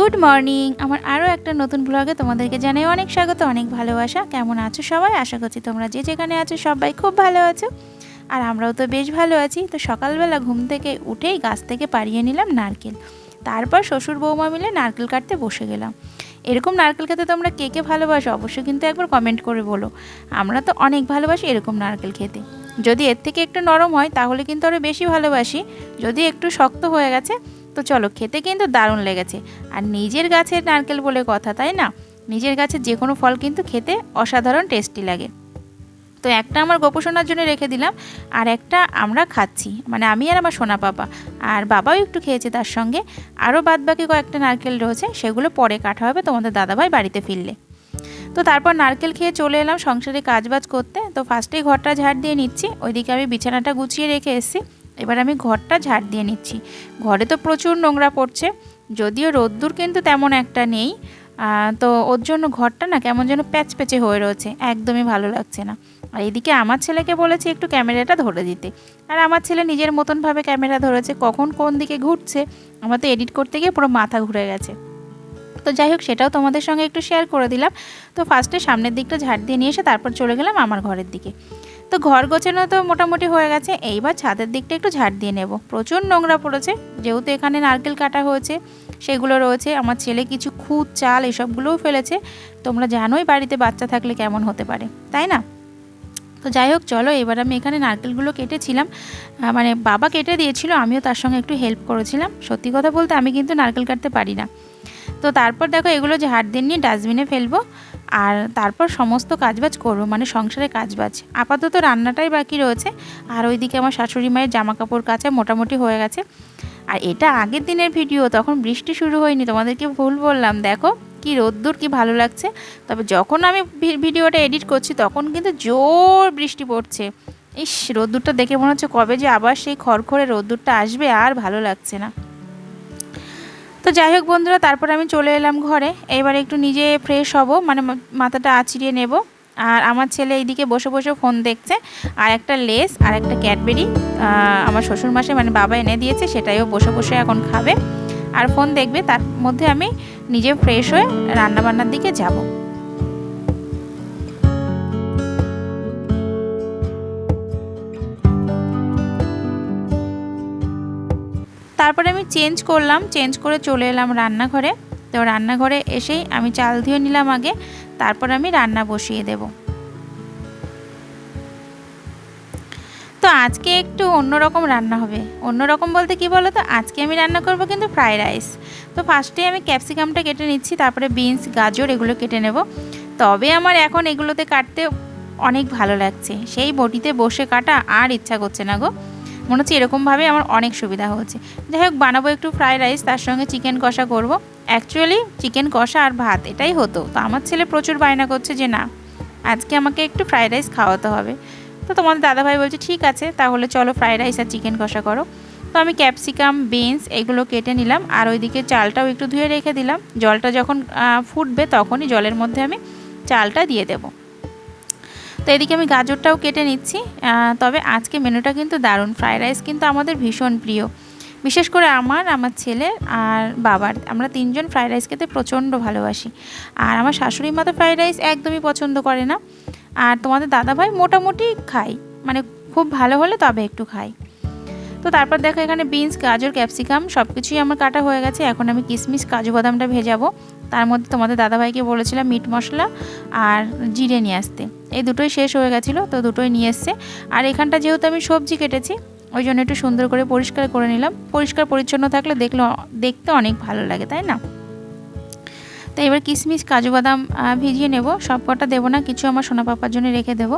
Good morning. আমার আরও একটা নতুন ব্লগে তোমাদেরকে জানাই অনেক স্বাগত, অনেক ভালোবাসা। কেমন আছো সবাই? আশা করছি তোমরা যে যেখানে আছো সবাই খুব ভালো আছো। আর আমরাও তো বেশ ভালো আছি। তো সকালবেলা ঘুম থেকে উঠেই গাছ থেকে পাড়িয়ে নিলাম নারকেল। তারপর শ্বশুর বৌমা মিলে নারকেল কাটতে বসে গেলাম। এরকম নারকেল খেতে তোমরা কে কে ভালোবাসো অবশ্যই কিন্তু একবার কমেন্ট করে বলো। আমরা তো অনেক ভালোবাসি এরকম নারকেল খেতে। যদি এর থেকে একটু নরম হয় তাহলে কিন্তু আরও বেশি ভালোবাসি। যদি একটু শক্ত হয়ে গেছে তো চলো, খেতে কিন্তু দারুণ লেগেছে। আর নিজের গাছের নারকেল বলে কথা, তাই না? নিজের গাছের যে কোনো ফল কিন্তু খেতে অসাধারণ টেস্টি লাগে। তো একটা আমার গোপোষণার জন্য রেখে দিলাম, আর একটা আমরা খাচ্ছি। মানে আমি আর আমার সোনা বাবা আর বাবাও একটু খেয়েছে তার সঙ্গে। আরও বাদ বাকি কয়েকটা নারকেল রয়েছে, সেগুলো পরে কাটা হবে তোমাদের দাদাভাই বাড়িতে ফিরলে। তো তারপর নারকেল খেয়ে চলে এলাম সংসারে কাজবাজ করতে। তো ফার্স্টেই ঘরটা ঝাড় দিয়ে নিচ্ছি, ওইদিকে আমি বিছানাটা গুছিয়ে রেখে এসেছি। এবার আমি ঘরটা ঝাড় দিয়ে নিচ্ছি। ঘরে তো প্রচুর নোংরা পড়ছে, যদিও রোদ্দুর কিন্তু তেমন একটা নেই। তো ওর জন্য ঘরটা না কেমন যেন প্যাচ প্যাচে হয়ে রয়েছে, একদমই ভালো লাগছে না। আর এদিকে আমার ছেলেকে বলেছি একটু ক্যামেরাটা ধরে দিতে। আর আমার ছেলে নিজের মতনভাবে ক্যামেরা ধরেছে, কখন কোন দিকে ঘুরছে, আমার তো এডিট করতে গিয়ে পুরো মাথা ঘুরে গেছে। তো যাই হোক, সেটাও তোমাদের সঙ্গে একটু শেয়ার করে দিলাম। তো ফার্স্টে সামনের দিকটা ঝাড় দিয়ে নিয়ে এসে তারপর চলে গেলাম আমার ঘরের দিকে। তো ঘর গোছানো তো মোটামুটি হয়ে গেছে। এইবার ছাদের দিকটা একটু ঝাড় দিয়ে নেব। প্রচুর নোংরা পড়েছে। যেহেতু এখানে নারকেল কাটা হয়েছে, সেগুলো রয়েছে। আমার ছেলে কিছু খুদ, চাল এসবগুলোও ফেলেছে। তোমরা জানোই বাড়িতে বাচ্চা থাকলে কেমন হতে পারে, তাই না? তো যাই হোক, চলো এবার আমি এখানে নারকেলগুলো কেটেছিলাম। মানে বাবা কেটে দিয়েছিল, আমিও তার সঙ্গে একটু হেল্প করেছিলাম। সত্যি কথা বলতে আমি কিন্তু নারকেল কাটতে পারি না। তো তারপর দেখো এগুলো হাট দিয়ে নিয়ে ডাস্টবিনে ফেলব। আর তারপর সমস্ত কাজবাজ করব মানে সংসারে কাজবাজ। আপাতত রান্নাটাই বাকি রয়েছে। আর ওইদিকে আমার শাশুড়ি মায়ের জামা কাপড় কাচা মোটামুটি হয়ে গেছে। আর এটা আগের দিনের ভিডিও, তখন বৃষ্টি শুরু হয়নি, তোমাদেরকে ভুল বললাম। দেখো, কি রোদ্দুর, কি ভালো লাগছে। তবে যখন আমি ভিডিওটা এডিট করছি, তখন কিন্তু জোর বৃষ্টি পড়ছে। ইস, রোদ্দুরটা দেখে মনে হচ্ছে কবে যে আবার সেই খড়খড়ে রোদ্দুরটা আসবে, আর ভালো লাগছে না। তো যাই হোক বন্ধুরা, তারপর আমি চলে এলাম ঘরে। এবার একটু নিজে ফ্রেশ হব মানে মাথাটা আচিড়িয়ে নেব। আর আমার ছেলে এইদিকে বসে বসে ফোন দেখছে, আর একটা লেস আর একটা ক্যাডবেরি আমার শ্বশুর মাসে মানে বাবা এনে দিয়েছে, সেটাইও বসে বসে এখন খাবে। আর ফোন দেখবে, তার মধ্যে আমি নিজে ফ্রেশ হয়ে রান্নাবান্নার দিকে যাব। তারপরে আমি চেঞ্জ করলাম, চেঞ্জ করে চলে এলাম রান্নাঘরে। তো রান্নাঘরে এসেই আমি চাল ধুয়ে নিলাম আগে, তারপর আমি রান্না বসিয়ে দেব। তো আজকে একটু অন্যরকম রান্না হবে। অন্যরকম বলতে কি বলো তো আজকে আমি রান্না করব কিন্তু ফ্রাইড রাইস। তো ফার্স্টে আমি ক্যাপসিকামটা কেটে নিচ্ছি, তারপরে বিনস, গাজর এগুলো কেটে নেব। তবে আমার এখন এগুলোতে কাটতে অনেক ভালো লাগছে। সেই বটিতে বসে কাটা আর ইচ্ছা করছে না গো। মনে হচ্ছে এরকমভাবে আমার অনেক সুবিধা হচ্ছে যাই হোক, বানাবো একটু ফ্রাইড রাইস তার সঙ্গে চিকেন কষা করব। অ্যাকচুয়ালি চিকেন কষা আর ভাত, এটাই হতো। তো আমার ছেলে প্রচুর বায়না করছে যে, না, আজকে আমাকে একটু ফ্রাইড রাইস খাওয়াতে হবে। তো তোমাদের দাদাভাই বলছে, ঠিক আছে, তাহলে চলো ফ্রাইড রাইস আর চিকেন কষা করো। তো আমি ক্যাপসিকাম বিনস এগুলো কেটে নিলাম, আর ওইদিকে চালটাও একটু ধুয়ে রেখে দিলাম। জলটা যখন ফুটবে তখনই জলের মধ্যে আমি চালটা দিয়ে দেবো। তো এদিকে আমি গাজরটাও কেটে নিচ্ছি তবে আজকে মেনুটা কিন্তু দারুণ। ফ্রায়েড রাইস কিন্তু আমাদের ভীষণ প্রিয়। বিশেষ করে আমার আমার ছেলে আর বাবার। আমরা তিনজন ফ্রায়েড রাইস খেতে প্রচণ্ড ভালোবাসি। আর আমার শাশুড়ি মা তো ফ্রায়েড রাইস একদমই পছন্দ করে না। আর তোমাদের দাদাভাই মোটামুটি খাই মানে খুব ভালো হলে তবে একটু খাই তো তারপর দেখো এখানে বিনস, গাজর, ক্যাপসিকাম সব কিছুই আমার কাটা হয়ে গেছে। এখন আমি কিশমিশ কাজু বাদামটা ভেজাবো। তার মধ্যে তোমাদের দাদাভাইকে বলেছিলাম মিট মশলা আর জিরে নিয়ে আসতে। এই দুটোই শেষ হয়ে গেছিল, তো দুটোই নিয়ে এসছে। আর এখানটা যেহেতু আমি সবজি কেটেছি, ওই জন্য একটু সুন্দর করে পরিষ্কার করে নিলাম। পরিষ্কার পরিচ্ছন্ন থাকলে দেখলে, দেখতে অনেক ভালো লাগে, তাই না? তো এবার কিশমিশ কাজু বাদাম ভিজিয়ে নেব। সব কটা দেবো না, কিছু আমার সোনা পাপার জন্য রেখে দেবো।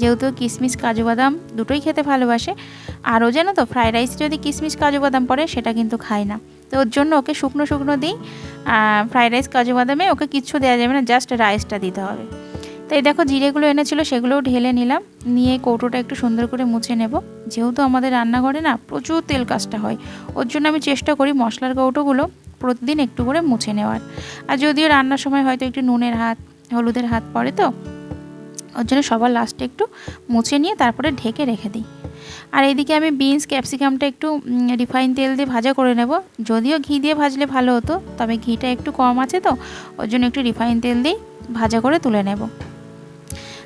যেহেতু কিশমিশ কাজু বাদাম দুটোই খেতে ভালোবাসে। আরও যেন তো, ফ্রাইড রাইস যদি কিশমিশ কাজু বাদাম পড়ে, সেটা কিন্তু খায় না। তো ওর জন্য ওকে শুকনো শুকনো দিই। ফ্রাইড রাইস, কাজু বাদামে ওকে কিচ্ছু দেওয়া যাবে না, জাস্ট রাইসটা দিতে হবে। তো এই দেখো, জিরেগুলো এনেছিলো, সেগুলোও ঢেলে নিলাম। নিয়ে কৌটোটা একটু সুন্দর করে মুছে নেব। যেহেতু আমাদের রান্নাঘরে না প্রচুর তেল কাজটা হয়, ওর জন্য আমি চেষ্টা করি মশলার কৌটোগুলো। প্রতিদিন একটু করে মুছে নেওয়ার। আর যদিও রান্নার সময় হয়তো একটু নুনের হাত, হলুদের হাত পড়ে তো, ওর জন্য সবার লাস্টে একটু মুছে নিয়ে তারপরে ঢেকে রেখে দিই। আর এইদিকে আমি বিনস ক্যাপসিকামটা একটু রিফাইন তেল দিয়ে ভাজা করে নেব। যদিও ঘি দিয়ে ভাজলে ভালো হতো, তবে ঘিটা একটু কম আছে তো, ওর জন্য একটু রিফাইন তেল দিয়ে ভাজা করে তুলে নেব।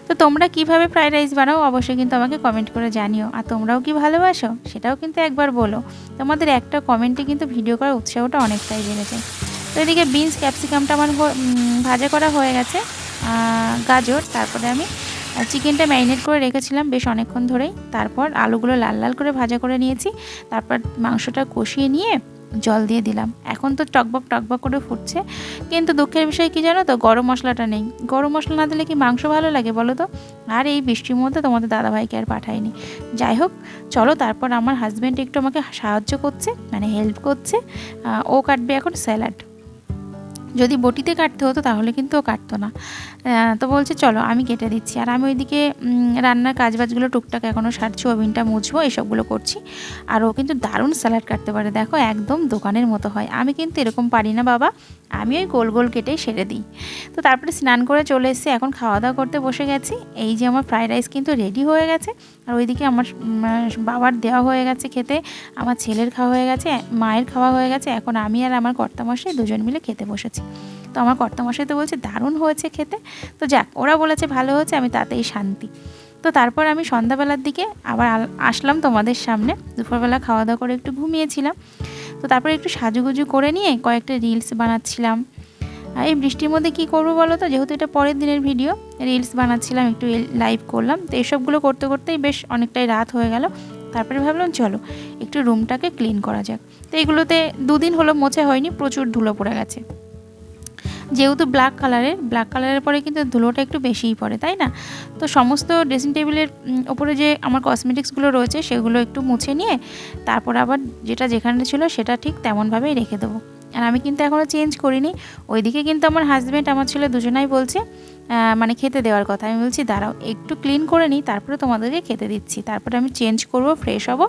তো তোমরা কীভাবে ফ্রাইড রাইস বানাও অবশ্যই কিন্তু আমাকে কমেন্ট করে জানিও। আর তোমরাও কি ভালোবাসো? সেটাও কিন্তু একবার বলো। তোমাদের একটা কমেন্টে কিন্তু ভিডিও করার উৎসাহটা অনেকটাই বেড়ে যায়। তো এদিকে বিনস ক্যাপসিকামটা আমার ভাজা করা হয়ে গেছে। গাজর, তারপরে আমি চিকেনটা ম্যারিনেট করে রেখেছিলাম বেশ অনেকক্ষণ ধরেই। তারপর আলুগুলো লাল লাল করে ভাজা করে নিয়েছি। তারপর মাংসটা কষিয়ে নিয়ে জল দিয়ে দিলাম। এখন তো টকবক টকবক করে ফুটছে। কিন্তু দুঃখের বিষয় কি জানো তো? গরম মশলাটা নেই। গরম মশলা না দিলে কি মাংস ভালো লাগে বলো তো? আর এই বৃষ্টির মধ্যে তোমাদের দাদাভাইকে আর পাঠায়নি যাই হোক, চলো তারপর আমার হাজব্যান্ড একটু আমাকে সাহায্য করছে মানে হেল্প করছে। ও কাটবে এখন স্যালাড যদি বটিতে কাটতে হতো তাহলে কিন্তু ও কাটতো না। তো বলছে, চলো, আমি কেটে দিচ্ছি। আর আমি ওইদিকে রান্নার কাজবাজগুলো টুকটাক এখনও সারছি, ওভেনটা মুছবো, এসবগুলো করছি। আর ও কিন্তু দারুণ স্যালাড কাটতে পারে। দেখো, একদম দোকানের মতো হয়। আমি কিন্তু এরকম পারি না, বাবা। আমি ওই গোল গোল কেটেই সেরে দিই। তো তারপরে স্নান করে চলে এসেছি, এখন খাওয়া দাওয়া করতে বসে গেছি। এই যে আমার ফ্রাইড রাইস কিন্তু রেডি হয়ে গেছে, আর ওইদিকে আমার বাবার দেওয়া হয়ে গেছে খেতে, আমার ছেলের খাওয়া হয়ে গেছে, মায়ের খাওয়া হয়ে গেছে, এখন আমি আর আমার কর্তামশাই দুজন মিলে খেতে বসেছি। তো আমার কর্তামশাই তো বলছে, দারুণ হয়েছে খেতে। তো যাক, ওরা বলেছে, ভালো হয়েছে, আমি তাতেই শান্তি। তো তারপর আমি সন্ধ্যাবেলার দিকে আবার আসলাম তোমাদের সামনে। দুপুরবেলা খাওয়া দাওয়া করে একটু ঘুমিয়েছিলাম। তো তারপরে একটু সাজুগুজু করে নিয়ে কয়েকটা রিলস বানাচ্ছিলাম। আর এই বৃষ্টির মধ্যে কি করব বলো তো? যেহেতু এটা পরের দিনের ভিডিও রিলস বানাচ্ছিলাম, একটু লাইভ করলাম। তো এসবগুলো করতে করতেই বেশ অনেকটাই রাত হয়ে গেল। তারপরে ভাবলাম, চলো একটু রুমটাকে ক্লিন করা যাক। তো এগুলোতে দুদিন হলো মোছা হয়নি, প্রচুর ধুলো পড়ে গেছে। যেহেতু ব্ল্যাক কালারের ব্ল্যাক কালারের পরে কিন্তু ধুলোটা একটু বেশিই পড়ে, তাই না? তো সমস্ত ড্রেসিং টেবিলের ওপরে যে আমার কসমেটিক্সগুলো রয়েছে, সেগুলো একটু মুছে নিয়ে তারপর আবার যেটা যেখানে ছিল সেটা ঠিক তেমনভাবেই রেখে দেবো। আর আমি কিন্তু এখনও চেঞ্জ করিনি। ওইদিকে কিন্তু আমার হাজব্যান্ড আমার ছেলে দুজনাই বলছে মানে খেতে দেওয়ার কথা। আমি বলছি, দাঁড়াও, একটু ক্লিন করে নিই, তারপরে তোমাদেরকে খেতে দিচ্ছি। তারপরে আমি চেঞ্জ করব ফ্রেশ হব,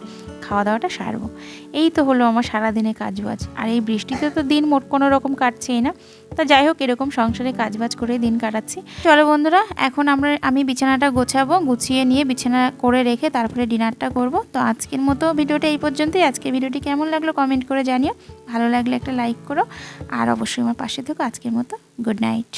খাওয়া দাওয়াটা সারবো। এই তো হলো আমার সারাদিনে কাজবাজ। আর এই বৃষ্টিতে তো দিন মোট কোনো রকম কাটছেই না। তা যাই হোক, এরকম সংসারে কাজবাজ করে দিন কাটাচ্ছি। চলো বন্ধুরা, এখন আমরা, আমি বিছানাটা গোছাবো, গুছিয়ে নিয়ে বিছানা করে রেখে তারপরে ডিনারটা করব। তো আজকের মতো ভিডিওটা এই পর্যন্তই। আজকে ভিডিওটি কেমন লাগল কমেন্ট করে জানিও। ভালো লাগলে একটা লাইক করো। আর অবশ্যই আমার পাশে থেকো। আজকের মতো গুড নাইট